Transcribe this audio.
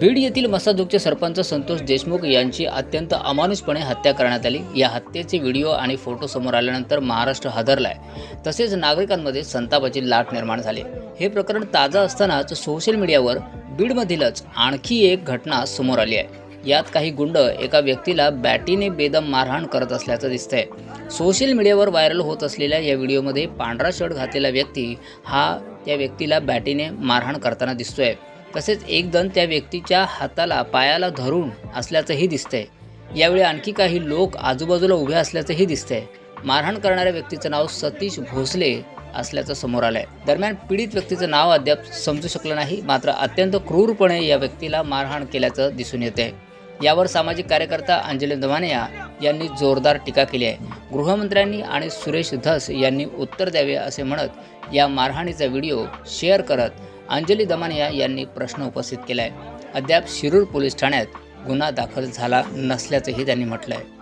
बीड येथील मसाजोगचे सरपंच संतोष देशमुख यांची अत्यंत अमानुषपणे हत्या करण्यात आली. या हत्येचे व्हिडिओ आणि फोटो समोर आल्यानंतर महाराष्ट्र हादरलाय. तसेच नागरिकांमध्ये संतापाची लाट निर्माण झाली. हे प्रकरण ताजं असतानाच सोशल मीडियावर बीडमधीलच आणखी एक घटना समोर आली आहे. यात काही गुंड एका व्यक्तीला बॅटीने बेदम मारहाण करत असल्याचं दिसतंय. सोशल मीडियावर व्हायरल होत असलेल्या या व्हिडिओमध्ये पांढरा शर्ट घातलेला व्यक्ती हा त्या व्यक्तीला बॅटीने मारहाण करताना दिसतोय. तसेच एक जण त्या व्यक्तीच्या हाताला पायाला धरून असल्याचंही दिसतंय. यावेळी आणखी काही लोक आजूबाजूला उभे असल्याचंही दिसतंय. मारहाण करणाऱ्या व्यक्तीचं नाव सतीश भोसले असल्याचं समोर आलंय. दरम्यान पीडित व्यक्तीचं नाव अद्याप समजू शकलं नाही मात्र अत्यंत क्रूरपणे या व्यक्तीला मारहाण केल्याचं दिसून येते यावर सामाजिक कार्यकर्ता अंजली दमानिया यांनी जोरदार टीका केली आहे. गृहमंत्र्यांनी आणि सुरेश धस यांनी उत्तर द्यावे असे म्हणत या मारहाणीचा व्हिडिओ शेअर करत अंजली दमानिया यांनी प्रश्न उपस्थित केला आहे अद्याप शिरूर पोलीस ठाण्यात गुन्हा दाखल झाला नसल्याचंही त्यांनी म्हटलं आहे